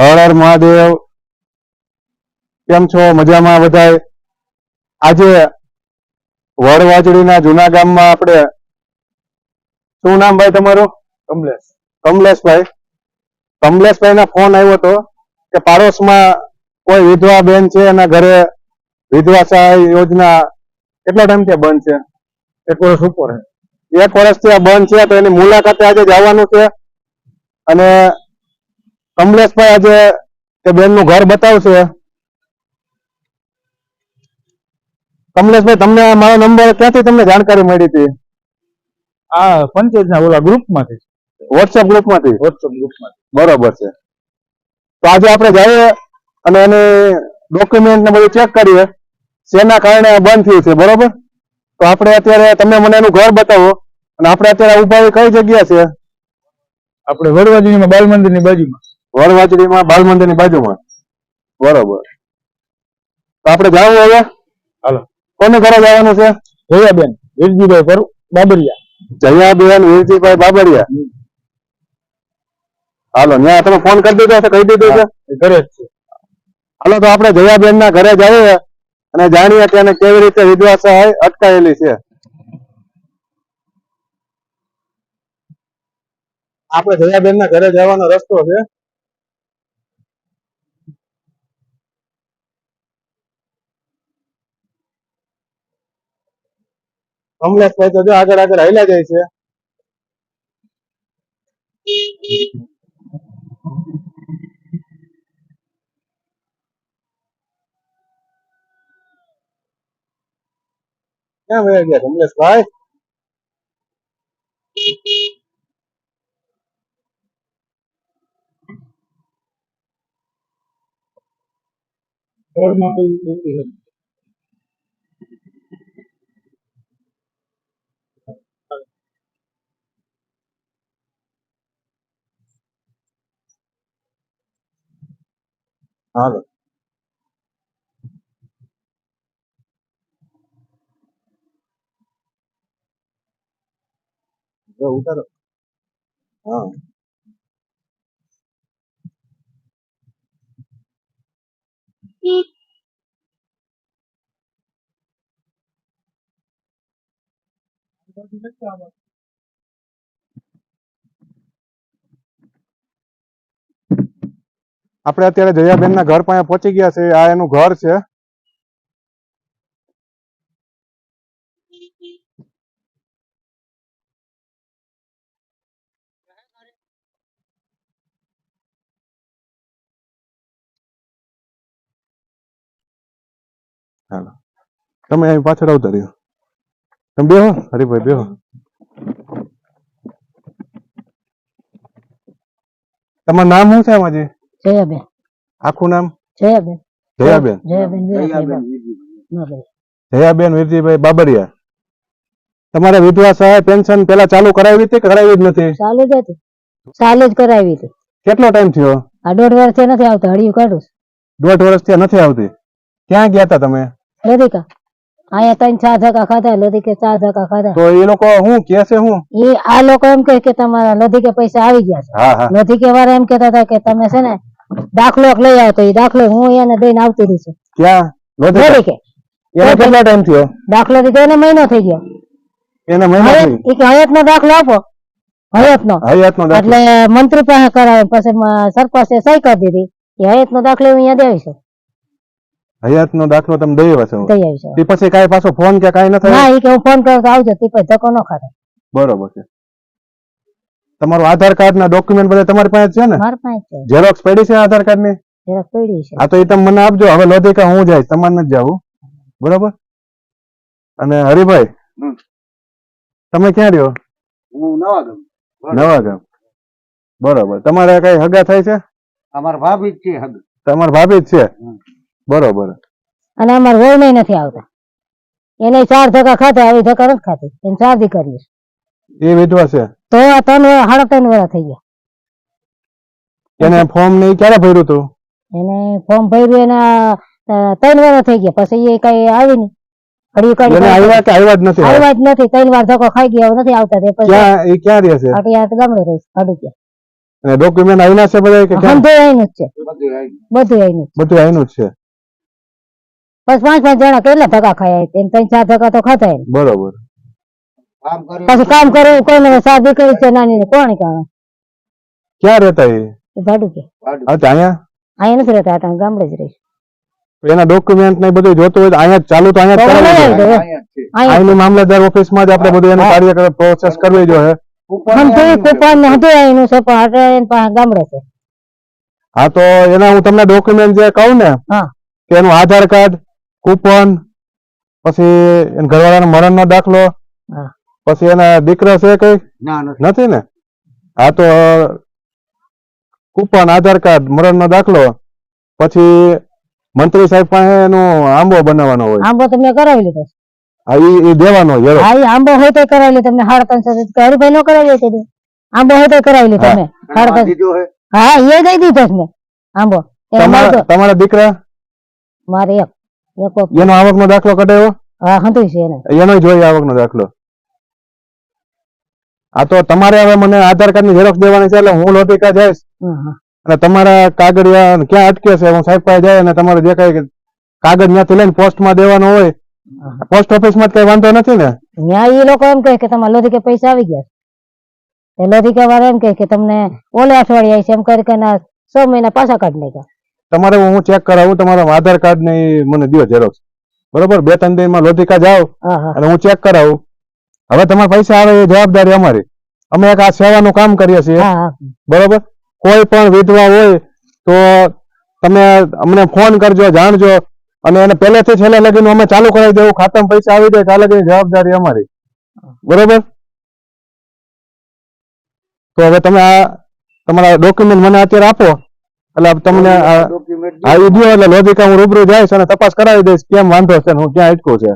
હર મહાદેવ. કેમ છો? મજામાં બધાય? આજે વડવાજડીના જૂના ગામમાં આપણે શું નામ ભાઈ તમારું? કમલેશ. કમલેશભાઈ. કમલેશભાઈ ના ફોન આવ્યો હતો કે પાડોશમાં કોઈ વિધવા બેન છે એના ઘરે વિધવા સહાય યોજના કેટલા ટાઈમથી બંધ છે? એક વર્ષ ઉપર એક વર્ષથી આ બંધ છે તો એની મુલાકાતે આજે જવાનું છે. અને કમલેશભાઈ આજે તે બેનનું ઘર બતાવશે. કમલેશભાઈ તમને મારો નંબર ક્યાંથી તમને જાણકારી મળી હતી? આ પંચાયતના ઓલા ગ્રુપમાંથી. વોટ્સએપ ગ્રુપમાંથી? વોટ્સઅપ ગ્રુપમાંથી. બરોબર છે. તો આજે આપણે જઈએ અને એની ડોક્યુમેન્ટ ને બધું ચેક કરીએ. શેના કારણે બંધ થયું છે બરોબર? તો આપણે અત્યારે તમે મને એનું ઘર બતાવો. અને આપણે અત્યારે ઊભા કઈ જગ્યા છે? આપણે વડવાજીમાં બાલ મંદિરની બાજુમાં. વડવાચડીમાં બાલ મંદિરની બાજુમાં. બરોબર. તો આપણે જાવું હવે? હાલો. કોને ઘરે જવાનું છે? જયાબેન વીરજીભાઈ પર બાબરિયા. જયાબેન વીરજીભાઈ બાબરિયા. હાલો ત્યાં તમે ફોન કરી દીધો છે કહી દીધો છે? ઘરે જ છે. હાલો તો આપણે જયાબેન ના ઘરે જઈએ અને જાણીએ કે એને કેવી રીતે વિધવા સહાય અટકાયેલી છે. આપણે જયાબેન ના ઘરે જવાનો રસ્તો છે. કમલેશભાઈ તો જો આગળ આગળ હાલ્યા જાય છે. ક્યાં વયા ગયા કમલેશભાઈ? ઘરમાં કોઈ ઉતારો. હા. જો ઉતારો હા આપણે અત્યારે જયાબેન ના ઘર પાસે પહોંચી ગયા છે. આ એનું ઘર છે. તમે અહીં પાછળ આવતા રહ્યો. તમે બેહો. હરિભાઈ, બેહો. તમારું નામ શું છે આમાંથી જયાબેન. આખું નામ? જયાબેન. જયાબેન. જયાબેન જયાબેન વીરજીભાઈ બાબરિયા. તમારે વિધવા સહાય પેન્શન પેલા ચાલુ કરાવી હતી કે કરાવી જ નથી? ચાલુ જ હતી. ચાલુ જ કરાવી હતી. કેટલો ટાઈમ થયો? આ દોઢ વર્ષથી નથી આવતા હળિયું કાઢું દોઢ વર્ષથી નથી આવતી. ક્યાં ગયા હતા તમે? લધિકા અહીંયા ત્રણ ચાર ધક્કા ખાધા લધિકે ચાર ધક્કા ખાધા. તો એ લોકો શું કે છે હું એ આ લોકો એમ કહે કે તમારા લધિકે પૈસા આવી ગયા છે. હા હા. લધિકે વાળા એમ કહેતા હતા કે તમે છે ને દાખલો લઈ આવતો એ દાખલો હું એને દઈને આવતી રહી છું. ક્યાં? લોધિકા? કે. એને કેટલા ટાઈમ થયો? દાખલો દીધો એને મહિનો થઈ ગયો. એને મહિનો થઈ ગયો? હયાત નો દાખલો આપો. હયાત નો હયાત નો એટલે મંત્રી પાસે કરાવે પછી સરપંચે સહી કરી દીધી કે હયાત નો દાખલો હું અહીંયા દેવી છું હયાતનો દાખલો તમે દઈ આવ્યા છો. દઈ આવી છું તે પછી કાઈ પાછો ફોન કે કાઈ ન થાય? ના એ કે હું ફોન કરું તો આવજો તે પછી ધક્કો ન ખાતે. બરોબર છે. તમારું આધાર કાર્ડ ના ડોક્યુમેન્ટ બધા તમારી પાસે છે ને? મારા ઝેરોક્સ પડી છે આધાર કાર્ડની? જરાક પડી છે. હા તો એ તમે મને આપજો. હવે લોધિકા હું જાય તમારે નથી જવું. બરોબર? અને હરિભાઈ તમે ક્યાં રહ્યો? હું નવા નવા બરોબર. તમારે કઈ હગા થાય છે? અમારા ભાભી જ છે તમારા ભાભી જ છે? બરોબર. અને અમારે વહુ નથી આવતા. એને ચાર ધક્કા ખાતા આવી ધક્કા નથી ખાતી એને ચાર દીકરીઓ. એ વિધવા છે? તો આ ત્રણ વાર- સાડા ત્રણ વર્ષ થઈ ગયા. એને ફોર્મ ને ઈ ક્યારે ભર્યું તું એને ફોર્મ ભર્યું એના ત્રણ વર્ષ થઈ ગયા. પછી એ કઈ આવી નહીં હળિયું કાઢી આવ્યા કે આવ્યા જ નથી? આવ્યા જ નથી. ત્રણ વાર ધક્કો ખાઈ ગયા નથી આવતા તે પછી. ક્યાં એ ક્યાં રહે છે? અટિયા ગામડે રહીશ ભાડું અને ડોક્યુમેન્ટ આવીના છે બધા કે જ છે. બધું એનું બધું આવીનું જ છે. બસ પાંચ પાંચ જણા કેટલા ધક્કા ખાયા ત્રણ ચાર ધક્કા તો ખાતા હોય. બરોબર. પછી કામ કરવું કોઈને સાદી કરી છે નાની કોણ કામ? ક્યાં રહેતા એ? ભાડું કે હા અહીંયા? અહીંયા નથી રહેતા હતા ગામડે જ રહીશ. એના ડોક્યુમેન્ટ ને બધું જોતું હોય તો અહીંયા ચાલુ તો અહીંયા જ તો કરાવી લઈ જોઈએ. આવજો. અહીંયા અહીંની મામલતદાર ઓફિસમાં જ આપણે બધું એનું કાર્ય પ્રોસેસ કરવી જોઈએ. હમથી કૂપન ને હતું અહીંનું છે પણ અટે એની ગામડે છે. હા તો એના હું તમને ડોક્યુમેન્ટ જે કહું ને હા. કે એનું આધાર કાર્ડ કૂપન પછી ઘરવાળાનો મરણનો દાખલો હા. પછી એના દીકરા છે કઈ? નથી. ને? હા તો કૂપન આધાર કાર્ડ મરણનો દાખલો. પછી મંત્રી સાહેબ પાસે એનો આંબો બનાવવાનો હોય. આંબો તમે કરાવી લીધો હા ઈ ઈ દેવાનો હોય હા ઈ આંબો હોય તો કરાવી લે તમને. સાડા ત્રણસો હરિભાઈ નો કરાવી લે કીધું આંબો હોય તો કરાવી લે હા. તમે. સાડા હા? એ દઈ દીધો છે આંબો. એ તમારા દીકરા? મારે એક. એનો આવકનો દાખલો કઢાયો? હા હતું છે એને. એનો જોઈએ આવકનો દાખલો. આ તો તમારે હવે મને આધાર કાર્ડની ઝેરોક્ષ દેવાની છે એટલે હું લોટિકા જઈશ. અને તમારા કાગળિયા ક્યાં અટકે છે? હું સાહેબ પાસે જાય અને તમારે જે કઈ કાગળ ત્યાંથી લઈને પોસ્ટમાં દેવાનો હોય. પોસ્ટ પોસ્ટ ઓફિસમાં કઈ વાંધો નથી ને? ત્યાં એ લોકો એમ કહે કે તમારે લોધી કે પૈસા આવી ગયા છે. તે લોધી કે વાળા એમ કહે કે તમને ઓલે અઠવાડિયે છે એમ કરી કે ના છ મહિના પાછા કાઢ નાખ્યા. તમારે હું ચેક કરાવું તમારા આધાર કાર્ડ ને મને દિયો ઝેરોક્ષ બરોબર? બે ત્રણ દિનમાં લોધિકા જાઓ અને હું ચેક કરાવું. હવે તમારા પૈસા આવે એ જવાબદારી અમારી. અમે એક આ સેવાનું કામ કરીએ છીએ. હા હા. બરોબર? કોઈ પણ વિધવા હોય તો તમે અમને ફોન કરજો જાણજો. અને એને પહેલેથી છેલ્લે લગીને અમે ચાલુ કરાવી દેવું ખાતામાં પૈસા આવી જાય ચાલે લગીને જવાબદારી અમારી. બરોબર? તો હવે તમે આ તમારા ડોક્યુમેન્ટ મને અત્યારે આપો. એટલે તમને આ આ એટલે લોજિકા હું રૂબરૂ જઈશ અને તપાસ કરાવી દઈશ કેમ વાંધો છે હું ક્યાં અટકું છે.